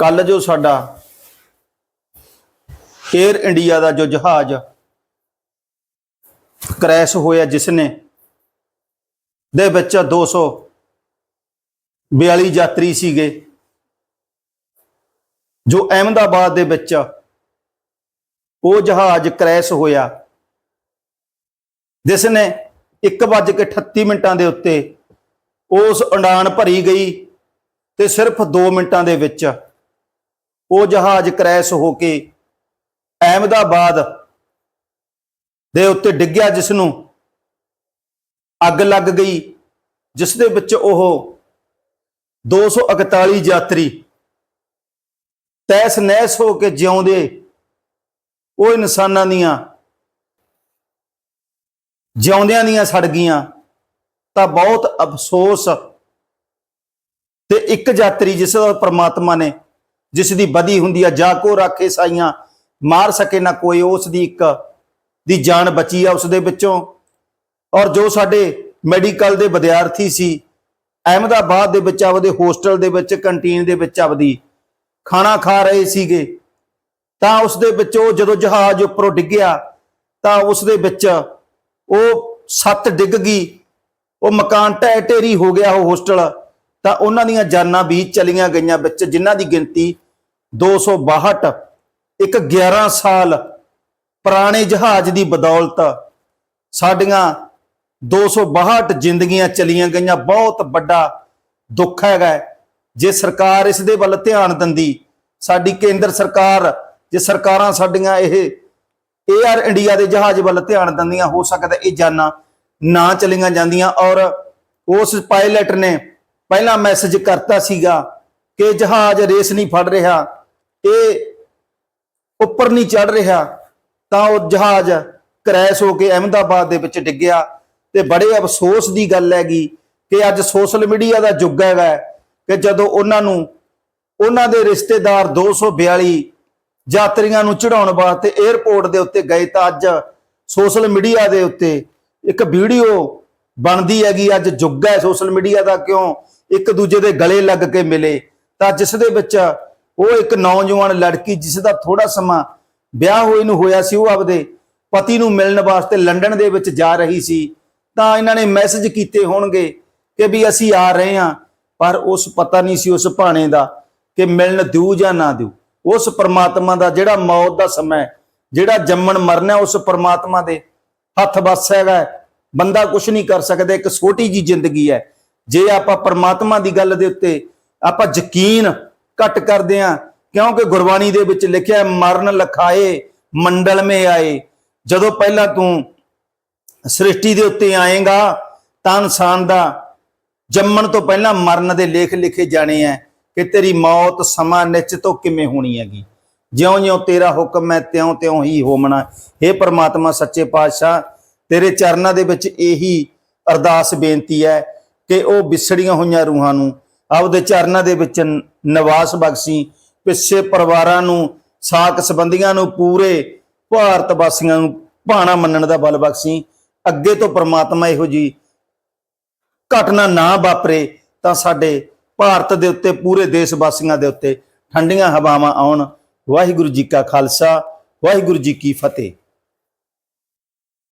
ਕੱਲ ਜੋ ਸਾਡਾ 에ਅਰ ਇੰਡੀਆ ਦਾ ਜੋ ਜਹਾਜ਼ ਕ੍ਰੈਸ਼ ਹੋਇਆ ਜਿਸ ਨੇ ਦੇ ਵਿੱਚ 242 ਯਾਤਰੀ ਸੀਗੇ, ਜੋ ਅਹਿਮਦਾਬਾਦ ਦੇ ਵਿੱਚ ਉਹ ਜਹਾਜ਼ ਕ੍ਰੈਸ਼ ਹੋਇਆ ਜਿਸ ਨੇ 1:38 ਮਿੰਟਾਂ ਦੇ ਉੱਤੇ ਉਸ ਉਡਾਨ ਭਰੀ ਗਈ ਤੇ ਸਿਰਫ 2 ਮਿੰਟਾਂ ਦੇ ਵਿੱਚ ਉਹ ਜਹਾਜ਼ ਕ੍ਰੈਸ਼ ਹੋ ਕੇ ਅਹਿਮਦਾਬਾਦ ਦੇ ਉੱਤੇ ਡਿੱਗਿਆ ਜਿਸ ਨੂੰ ਅੱਗ ਲੱਗ ਗਈ ਜਿਸ ਦੇ ਵਿੱਚ ਉਹ 241 ਯਾਤਰੀ ਤੈਸ ਨਹਿਸ ਹੋ ਕੇ ਜਿਉਂਦੇ, ਉਹ ਇਨਸਾਨਾਂ ਦੀਆਂ ਜਿਉਂਦਿਆਂ ਦੀਆਂ ਸੜ ਗਈਆਂ। ਤਾਂ ਬਹੁਤ ਅਫਸੋਸ ਤੇ ਇੱਕ ਯਾਤਰੀ, ਜਿਸ ਦਾ ਪ੍ਰਮਾਤਮਾ ਨੇ ਜਿਸ ਦੀ ਬਦੀ ਹੁੰਦੀ ਆ, ਜਾ ਕੋ ਰੱਖੇ ਸਾਈਆਂ, ਮਾਰ ਸਕੇ ਨਾ ਕੋਈ, ਉਸ ਦੀ ਇੱਕ ਦੀ ਜਾਨ ਬਚੀ ਆ ਉਸ ਦੇ ਵਿੱਚੋਂ। ਔਰ ਜੋ ਸਾਡੇ ਮੈਡੀਕਲ ਦੇ ਵਿਦਿਆਰਥੀ ਸੀ, ਅਹਿਮਦਾਬਾਦ ਦੇ ਵਿੱਚ ਆਪਦੇ, ਹੋਸਟਲ ਦੇ ਵਿੱਚ, ਕੰਟੀਨ ਦੇ ਵਿੱਚ ਆਪਦੀ ਖਾਣਾ ਖਾ ਰਹੇ ਸੀਗੇ, ਤਾਂ ਉਸ ਦੇ ਵਿੱਚ ਉਹ ਜਦੋਂ ਜਹਾਜ਼ ਉੱਪਰੋਂ ਡਿੱਗਿਆ, ਤਾਂ ਉਸ ਦੇ ਵਿੱਚ ਉਹ ਛੱਤ ਡਿੱਗ ਗਈ। ਉਹ ਮਕਾਨ ਢਹਿ ਢੇਰੀ ਹੋ ਗਿਆ ਉਹ ਹੋਸਟਲ। ਤਾਂ ਉਹਨਾਂ ਦੀਆਂ ਜਾਨਾਂ ਵੀ ਚਲੀਆਂ ਗਈਆਂ ਵਿੱਚ, ਜਿਨ੍ਹਾਂ ਦੀ ਗਿਣਤੀ 262 ਇੱਕ 11 ਸਾਲ ਪੁਰਾਣੇ ਜਹਾਜ਼ ਦੀ ਬਦੌਲਤ ਸਾਡੀਆਂ 262 ਜ਼ਿੰਦਗੀਆਂ ਚਲੀਆਂ ਗਈਆਂ। ਬਹੁਤ ਵੱਡਾ ਦੁੱਖ ਹੈਗਾ ਜੇ ਸਰਕਾਰ ਇਸ ਦੇ ਵੱਲ ਧਿਆਨ ਦਿੰਦੀ, ਸਾਡੀ ਕੇਂਦਰ ਸਰਕਾਰ, ਜੇ ਸਰਕਾਰਾਂ ਸਾਡੀਆਂ ਇਹ 에ਅਰ ਇੰਡੀਆ ਦੇ ਜਹਾਜ਼ ਵੱਲ ਧਿਆਨ ਦਿੰਦੀਆਂ, ਹੋ ਸਕਦਾ ਇਹ ਜਾਨਾਂ ਨਾ ਚਲੀਆਂ ਜਾਂਦੀਆਂ। ਔਰ ਉਸ ਪਾਇਲਟ ਨੇ ਪਹਿਲਾਂ ਮੈਸੇਜ ਕਰਤਾ ਸੀਗਾ ਕਿ ਜਹਾਜ਼ ਰੇਸ ਨਹੀਂ ਫੜ ਰਿਹਾ। ਇਹ ਉੱਪਰ ਨਹੀਂ ਚੜ ਰਿਹਾ, ਤਾਂ ਉਹ ਜਹਾਜ਼ ਕਰੈਸ਼ ਹੋ ਕੇ ਅਹਿਮਦਾਬਾਦ ਦੇ ਵਿੱਚ ਡਿੱਗਿਆ। ਤੇ ਬੜੇ ਅਫਸੋਸ ਦੀ ਗੱਲ ਹੈਗੀ ਕਿ ਅੱਜ ਸੋਸ਼ਲ ਮੀਡੀਆ ਦਾ ਯੁੱਗ ਹੈਗਾ ਕਿ ਜਦੋਂ ਉਹਨਾਂ ਨੂੰ, ਉਹਨਾਂ ਦੇ ਰਿਸ਼ਤੇਦਾਰ 242 ਯਾਤਰੀਆਂ ਨੂੰ ਚੜਾਉਣ ਵਾਸਤੇ 에ਅਰਪੋਰਟ ਦੇ ਉੱਤੇ ਗਏ, ਤਾਂ ਅੱਜ ਸੋਸ਼ਲ ਮੀਡੀਆ ਦੇ ਉੱਤੇ ਇੱਕ ਵੀਡੀਓ ਬਣਦੀ ਹੈਗੀ, ਅੱਜ ਯੁੱਗ ਹੈ ਸੋਸ਼ਲ ਮੀਡੀਆ ਦਾ ਕਿਉਂ ਇੱਕ ਦੂਜੇ ਦੇ ਗਲੇ ਲੱਗ ਕੇ ਮਿਲੇ। ਤਾਂ ਜਿਸ ਦੇ ਵਿੱਚ ਉਹ ਇੱਕ ਨੌਜਵਾਨ ਲੜਕੀ ਜਿਸ ਦਾ ਥੋੜਾ ਸਮਾਂ ਵਿਆਹ ਹੋਏ ਨੂੰ ਹੋਇਆ ਸੀ, ਉਹ ਆਪਦੇ ਪਤੀ ਨੂੰ ਮਿਲਣ ਵਾਸਤੇ ਲੰਡਨ ਦੇ ਵਿੱਚ ਜਾ ਰਹੀ ਸੀ। ਤਾਂ ਇਹਨਾਂ ਨੇ ਮੈਸੇਜ ਕੀਤੇ ਹੋਣਗੇ ਕਿ ਵੀ ਅਸੀਂ ਆ ਰਹੇ ਹਾਂ, ਪਰ ਉਸ ਪਤਾ ਨਹੀਂ ਸੀ ਉਸ ਭਾਣੇ ਦਾ ਕਿ ਮਿਲਣ ਦਿਉ ਜਾਂ ਨਾ ਦਿਉ। ਉਸ ਪ੍ਰਮਾਤਮਾ ਦਾ ਜਿਹੜਾ ਮੌਤ ਦਾ ਸਮਾਂ ਜਿਹੜਾ ਜੰਮਣ ਮਰਨਾ ਉਸ ਪ੍ਰਮਾਤਮਾ ਦੇ ਹੱਥ ਵੱਸ ਹੈਗਾ ਬੰਦਾ ਕੁਝ ਨਹੀਂ ਕਰ ਸਕਦਾ, ਇੱਕ ਛੋਟੀ ਜੀ ਜ਼ਿੰਦਗੀ ਹੈ। ਜੇ ਆਪਾਂ ਪਰਮਾਤਮਾ ਦੀ ਗੱਲ ਦੇ ਉੱਤੇ ਆਪਾਂ ਯਕੀਨ ਘੱਟ ਕਰਦੇ ਹਾਂ ਕਿਉਂਕਿ ਗੁਰਬਾਣੀ ਦੇ ਵਿੱਚ ਲਿਖਿਆ ਮਰਨ ਲਖਾਏ, ਮੰਡਲ ਮੇ ਆਏ। ਜਦੋਂ ਪਹਿਲਾਂ ਤੂੰ ਸ੍ਰਿਸ਼ਟੀ ਦੇ ਉੱਤੇ ਆਏਗਾ, ਤਾਂ ਇਨਸਾਨ ਦਾ ਜੰਮਣ ਤੋਂ ਪਹਿਲਾਂ ਮਰਨ ਦੇ ਲੇਖ ਲਿਖੇ ਜਾਣੇ ਆ ਕਿ ਤੇਰੀ ਮੌਤ ਸਮਾਂ ਨਿਸ਼ਚਿਤੋਂ ਕਿਵੇਂ ਹੋਣੀ ਹੈਗੀ। ਜਿਉਂ-ਜਿਉਂ ਤੇਰਾ ਹੁਕਮ ਹੈ ਤਿਉਂ ਤਿਉਂ ਹੀ ਹੋਮਣਾ। हे ਪ੍ਰਮਾਤਮਾ, ਸੱਚੇ ਪਾਤਸ਼ਾਹ, ਤੇਰੇ ਚਰਨਾਂ ਦੇ ਵਿੱਚ ਇਹੀ ਅਰਦਾਸ ਬੇਨਤੀ ਹੈ ਕਿ ਉਹ ਵਿਛੜੀਆਂ ਹੋਈਆਂ ਰੂਹਾਂ ਨੂੰ ਆਪਦੇ ਚਰਨਾਂ ਦੇ ਵਿੱਚ ਨਿਵਾਸ ਬਖਸ਼ੀ, ਪਿੱਛੇ ਪਰਿਵਾਰਾਂ ਨੂੰ ਸਾਕ ਸੰਬੰਧੀਆਂ ਨੂੰ ਪੂਰੇ ਭਾਰਤ ਵਾਸੀਆਂ ਨੂੰ ਭਾਣਾ ਮੰਨਣ ਦਾ ਬਲ ਬਖਸ਼ੀ, ਅੱਗੇ ਤੋਂ ਪ੍ਰਮਾਤਮਾ ਇਹੋ ਜੀ ਘਟਨਾ ਨਾ ਵਾਪਰੇ, ਤਾਂ ਸਾਡੇ ਭਾਰਤ ਦੇ ਉੱਤੇ, ਪੂਰੇ ਦੇਸ਼ ਵਾਸੀਆਂ ਦੇ ਉੱਤੇ ਠੰਡੀਆਂ ਹਵਾਵਾਂ ਆਉਣ। ਵਾਹਿਗੁਰੂ ਜੀ ਕਾ ਖਾਲਸਾ, ਵਾਹਿਗੁਰੂ ਜੀ ਕੀ ਫਤਿਹ।